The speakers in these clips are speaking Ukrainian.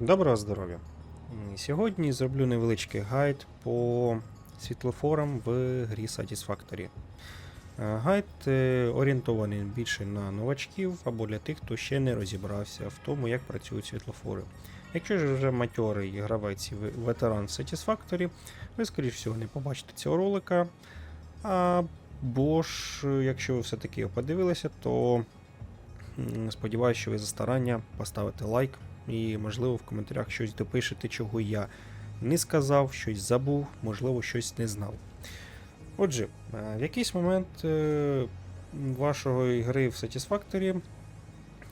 Доброго здоров'я! Сьогодні зроблю невеличкий гайд по світлофорам в грі Satisfactory. Е, Гайд е, орієнтований більше на новачків або для тих, хто ще не розібрався в тому, як працюють світлофори. Якщо ж вже матьорий гравець і ветеран Satisfactory, ви, скоріш всього, не побачите цього ролика. Або ж, е, якщо ви все-таки його подивилися, то сподіваюся, що ви за старання поставите лайк і, можливо, в коментарях щось допишете, чого я не сказав, щось забув, можливо, щось не знав. Отже, е, в якийсь момент е, вашої гри в Satisfactory,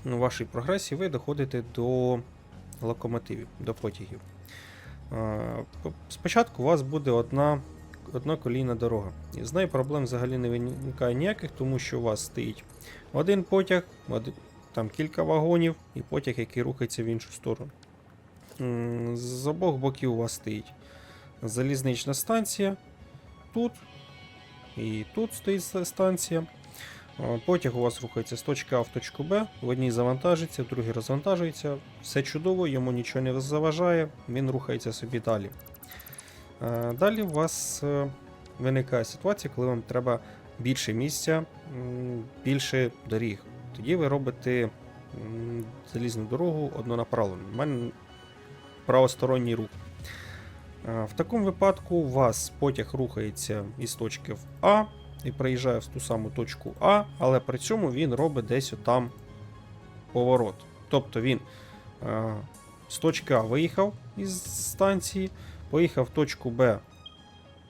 у вашій прогресії, ви доходите до локомотивів, до потягів. Е, Спочатку у вас буде одна, одна колійна дорога. З нею проблем взагалі не виникає ніяких, тому що у вас стоїть один потяг, там кілька вагонів і потяг, який рухається в іншу сторону. З обох боків у вас стоїть залізнична станція. Тут і тут стоїть станція. Потяг у вас рухається з точки А в точку Б. В одній завантажиться, в другій розвантажується. Все чудово, йому нічого не заважає, він рухається собі далі. Далі у вас е, виникає ситуація, коли вам треба більше місця, більше доріг. Тоді ви робите залізну дорогу однонаправлену. У мене правосторонній рух. Е, В такому випадку у вас потяг рухається із точки в А і приїжджає в ту саму точку А, але при цьому він робить десь отам поворот. Тобто він е, з точки А виїхав із станції, поїхав в точку Б.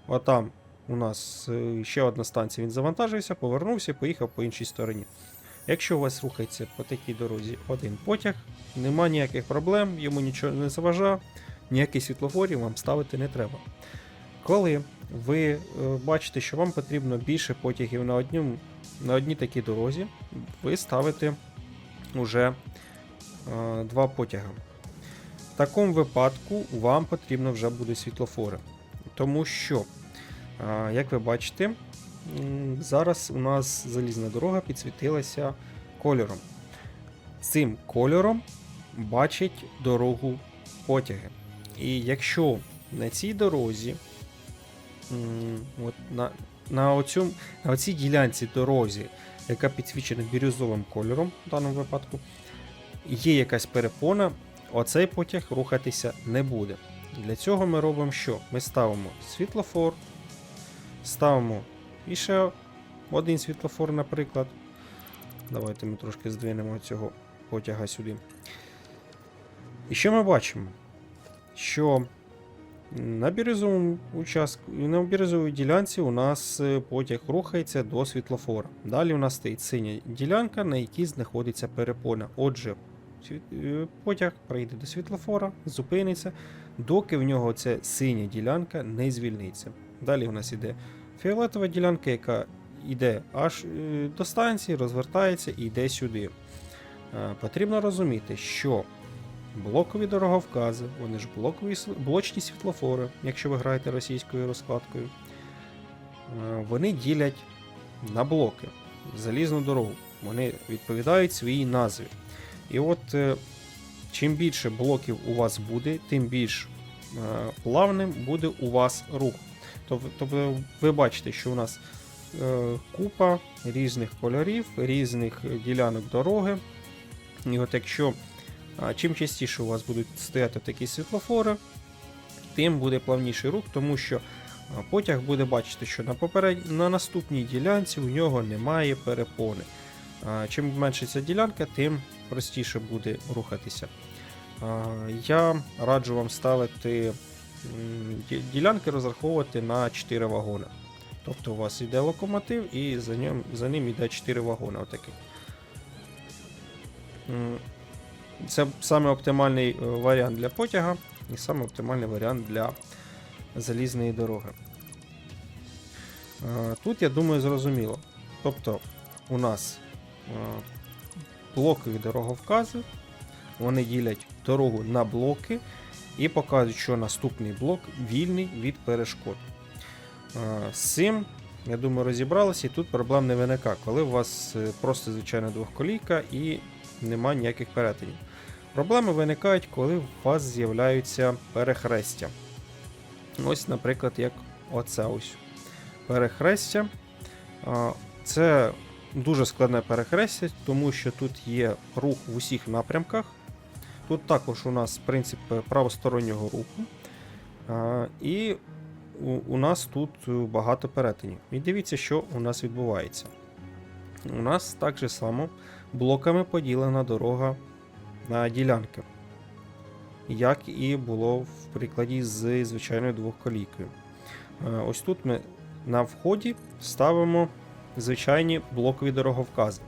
Отам у нас е, ще одна станція, він завантажився, повернувся і поїхав по іншій стороні. Якщо у вас рухається по такій дорозі один потяг, нема ніяких проблем, йому нічого не заважає, ніяких світлофорів вам ставити не треба. Коли ви е, бачите, що вам потрібно більше потягів на, однім, на одній такій дорозі, ви ставите вже е, два потяги. В такому випадку вам потрібно вже буде світлофори. Тому що, е, як ви бачите, зараз у нас залізна дорога підсвітилася кольором. Цим кольором бачить дорогу потяги. І якщо на цій дорозі, от на, на, оцю, на оцій ділянці дорозі, яка підсвічена бірюзовим кольором в даному випадку, є якась перепона, оцей потяг рухатися не буде. Для цього ми робимо що? Ми ставимо світлофор, ставимо і ще один світлофор, наприклад. Давайте ми трошки здвинемо цього потяга сюди. І що ми бачимо? Що на бірюзовому участку, на бірюзовій ділянці у нас е, потяг рухається до світлофора. Далі у нас стоїть синя ділянка, на якій знаходиться перепона. Отже, е, потяг прийде до світлофора, зупиниться, доки в нього ця синя ділянка не звільниться. Далі у нас іде фіолетова ділянка, яка йде аж е, до станції, розвертається і йде сюди. Е, Потрібно розуміти, що блокові дороговкази, вони ж блокові блочні світлофори, якщо ви граєте російською розкладкою, е, вони ділять на блоки залізну дорогу. Вони відповідають своїй назві. І от чим більше блоків у вас буде, тим більш плавним буде у вас рух. Тоб- Тобто ви бачите, що у нас е, купа різних кольорів, різних ділянок дороги. І от якщо чим частіше у вас будуть стояти такі світлофори, тим буде плавніший рух, тому що потяг буде бачити, що на, поперед... на наступній ділянці у нього немає перепони. Чим менше ця ділянка, тим простіше буде рухатися. Я раджу вам ставити ділянки розраховувати на 4 вагони. Тобто у вас йде локомотив і за ним, за ним йде 4 вагони. Отаких. М, Це саме оптимальний е, варіант для потяга і саме оптимальний варіант для залізної дороги. Е, Тут, я думаю, зрозуміло. Тобто, у нас е, блокові дороговкази, вони ділять дорогу на блоки і показують, що наступний блок вільний від перешкод. Е, З цим, я думаю, розібралися, і тут проблем не виникає, коли у вас е, просто звичайна двохколійка і нема ніяких перетинів. Проблеми виникають, коли у вас з'являються перехрестя. Ось, наприклад, як оце ось. Перехрестя. Це дуже складне перехрестя, тому що тут є рух в усіх напрямках. Тут також у нас принцип правостороннього руху. І у, нас тут е, багато перетинів. І дивіться, що у нас відбувається. У нас так же само блоками поділена дорога на ділянки. Як і було в прикладі з звичайною двохколійкою. Е, Ось тут ми на вході ставимо звичайні блокові дороговкази.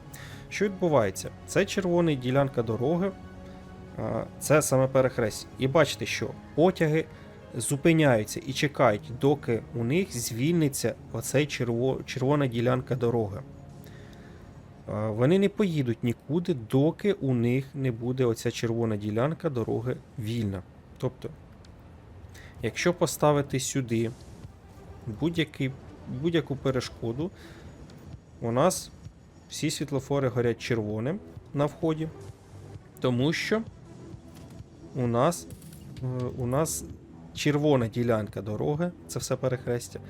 Що відбувається? Це червона ділянка дороги, е, це саме перехрестя. І бачите, що потяги зупиняються і чекають, доки у них звільниться оцей черво, червона ділянка дороги. Вони не поїдуть нікуди, доки у них не буде оця червона ділянка дороги вільна. Тобто, якщо поставити сюди будь-яку перешкоду, у нас всі світлофори горять червоним на вході, тому що у нас, е, у нас червона ділянка дороги, це все перехрестя,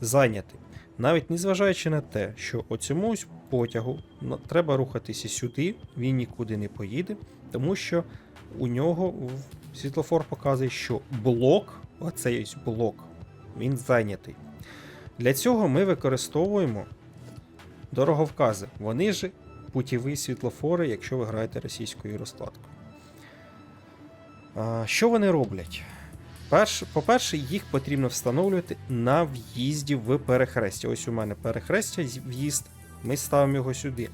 зайнятий. Навіть незважаючи на те, що оцьому ось потягу треба рухатися сюди, він нікуди не поїде, тому що у нього світлофор показує, що блок, оцей блок, він зайнятий. Для цього ми використовуємо дороговкази. Вони ж путєві світлофори, якщо ви граєте російською розкладкою. Що вони роблять? По-перше, їх потрібно встановлювати на в'їзді в перехрестя. Ось у мене перехрестя, в'їзд, ми ставимо його сюди.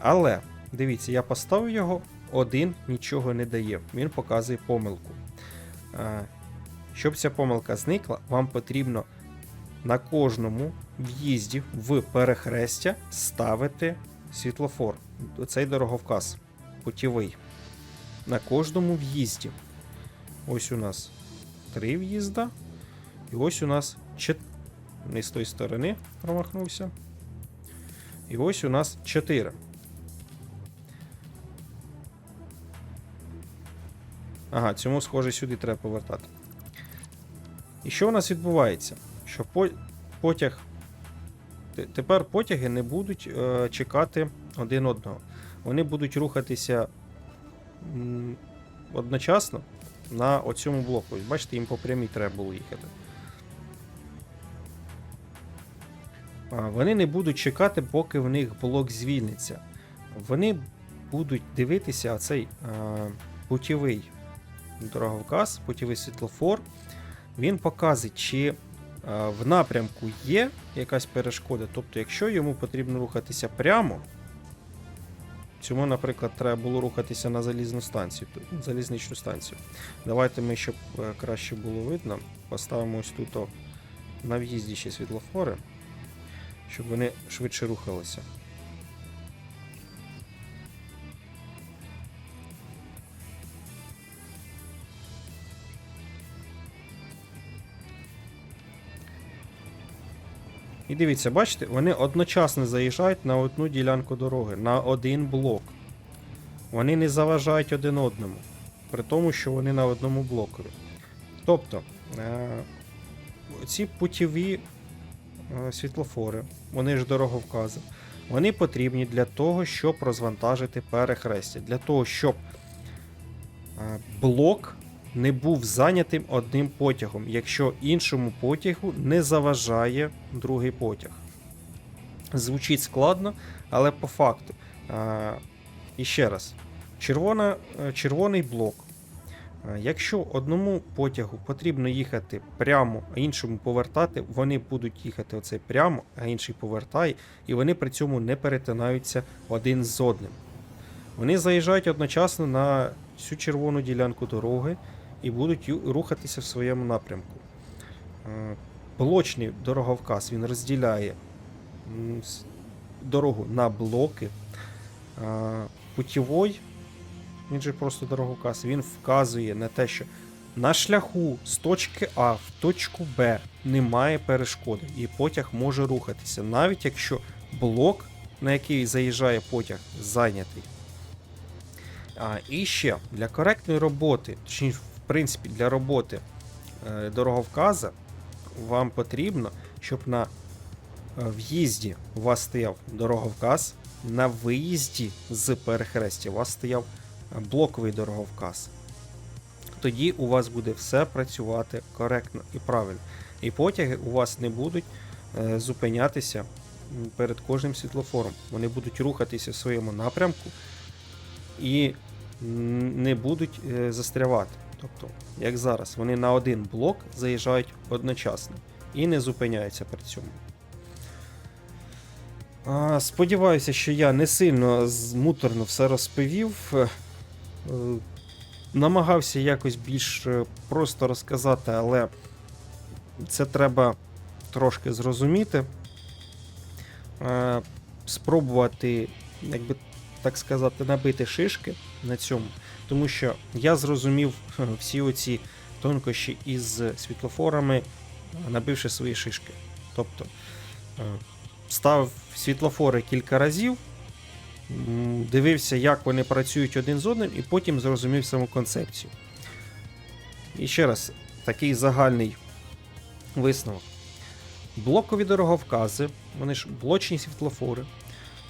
Але, дивіться, я поставив його, один нічого не дає. Він показує помилку. Щоб ця помилка зникла, вам потрібно на кожному в'їзді в перехрестя ставити світлофор. Цей дороговказ путєвий. На кожному в'їзді. Ось у нас три в'їзда. І ось у нас чет... не з тої сторони промахнувся. І ось у нас 4. Ага, цьому, схоже, сюди треба повертати. І що у нас відбувається? Що по... потяг. Тепер потяги не будуть е, чекати один одного. Вони будуть рухатися м, одночасно на оцьому блоку. Бачите, їм по прямій треба було їхати. Вони не будуть чекати, поки в них блок звільниться. Вони будуть дивитися цей путєвий дороговказ, путєвий світлофор. Він показує, чи в напрямку є якась перешкода. Тобто, якщо йому потрібно рухатися прямо, цьому, наприклад, треба було рухатися на залізну станцію, залізничну станцію. Давайте ми, щоб е, краще було видно, поставимо ось тут на в'їзді ще світлофори, щоб вони швидше рухалися. І дивіться, бачите, вони одночасно заїжджають на одну ділянку дороги, на один блок. Вони не заважають один одному, при тому, що вони на одному блокові. Тобто, е- ці путєві е, світлофори, вони ж дороговкази, вони потрібні для того, щоб розвантажити перехрестя, для того, щоб е, блок не був зайнятим одним потягом, якщо іншому потягу не заважає другий потяг. Звучить складно, але по факту. А, і ще раз: червона, е, червоний блок. Якщо одному потягу потрібно їхати прямо, а іншому повертати, вони будуть їхати оце прямо, а інший повертає, і вони при цьому не перетинаються один з одним. Вони заїжджають одночасно на цю червону ділянку дороги і будуть рухатися в своєму напрямку. Е, Блочний дороговказ він розділяє дорогу на блоки. Е, Путєвой, він же просто дороговказ, він вказує на те, що на шляху з точки А в точку Б немає перешкоди, і потяг може рухатися, навіть якщо блок, на який заїжджає потяг, зайнятий. А, і ще для коректної роботи, точніше, принципі, для роботи е, дороговказа, вам потрібно, щоб на е, в'їзді у вас стояв дороговказ, на виїзді з перехрестя у вас стояв е, блоковий дороговказ. Тоді у вас буде все працювати коректно і правильно. І потяги у вас не будуть зупинятися перед кожним світлофором. Вони будуть рухатися в своєму напрямку і не будуть застрявати. Тобто, як зараз, вони на один блок заїжджають одночасно і не зупиняються при цьому. Сподіваюся, що я не сильно муторно все розповів. Е, намагався якось більш е, просто розказати, але це треба трошки зрозуміти. Е, Спробувати, як би так сказати, набити шишки на цьому. Тому що я зрозумів е, всі оці тонкощі із світлофорами, набивши свої шишки. Тобто е, ставив світлофори кілька разів, дивився, як вони працюють один з одним, і потім зрозумів саму концепцію. І ще раз, такий загальний висновок. Блокові дороговкази, вони ж блочні світлофори,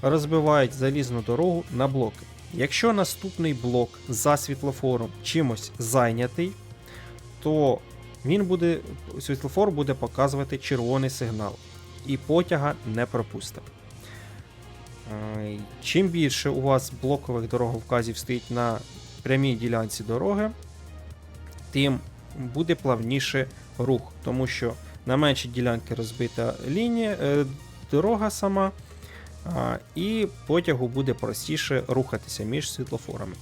розбивають залізну дорогу на блоки. Якщо наступний блок за світлофором чимось зайнятий, то він буде, світлофор буде показувати червоний сигнал і потяга не пропустить. Е, Чим більше у вас блокових дороговказів стоїть на прямій ділянці дороги, тим буде плавніше рух, тому що на меншій ділянці розбита лінія, е, дорога сама, і потягу буде простіше рухатися між світлофорами.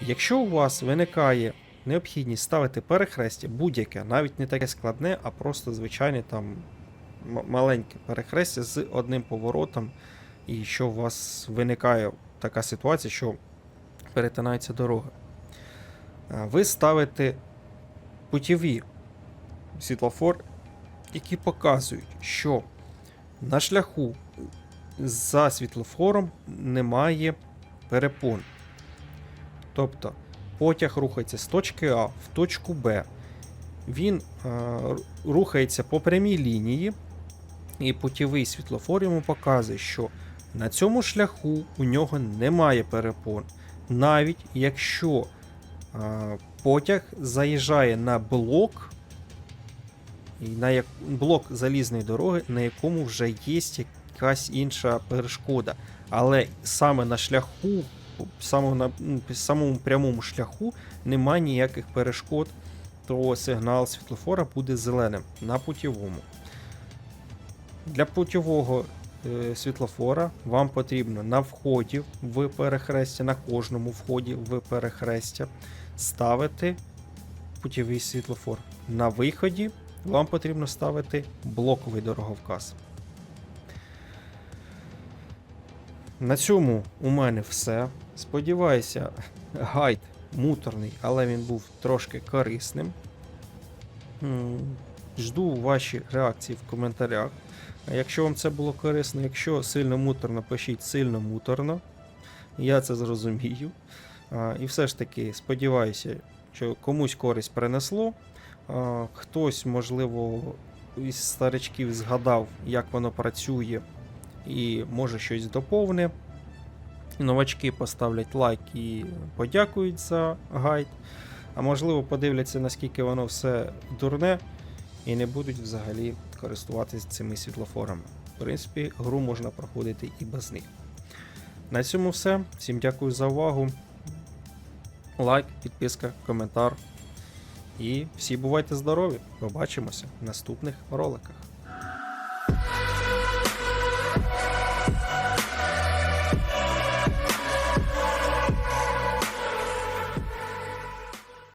Якщо у вас виникає необхідність ставити перехрестя, будь-яке, навіть не таке складне, а просто звичайне там маленьке перехрестя з одним поворотом, і що у вас виникає така ситуація, що перетинається дорога, ви ставите путіві світлофор, які показують, що на шляху за світлофором немає перепон. Тобто потяг рухається з точки А в точку Б. Він е, рухається по прямій лінії, і путівий світлофор йому показує, що на цьому шляху у нього немає перепон. Навіть якщо е, потяг заїжджає на блок, на як... блок залізної дороги, на якому вже є якась інша перешкода. Але саме на шляху, саме на самому прямому шляху немає ніяких перешкод, то сигнал світлофора буде зеленим на путівому. Для путівого е, світлофора вам потрібно на вході в перехрестя, на кожному вході в перехрестя ставити путівий світлофор. На виході вам потрібно ставити блоковий дороговказ. На цьому у мене все. Сподіваюся, гайд муторний, але він був трошки корисним. Жду ваші реакції в коментарях. Якщо вам це було корисно, якщо сильно муторно, пишіть сильно муторно. Я це зрозумію. І все ж таки сподіваюся, що комусь користь принесло. Хтось, можливо, із старичків згадав, як воно працює, і може щось доповне. Новачки поставлять лайк і подякують за гайд. А можливо, подивляться, наскільки воно все дурне, і не будуть взагалі користуватися цими світлофорами. В принципі, гру можна проходити і без них. На цьому все. Всім дякую за увагу. Лайк, підписка, коментар. І всі бувайте здорові! Побачимося в наступних роликах.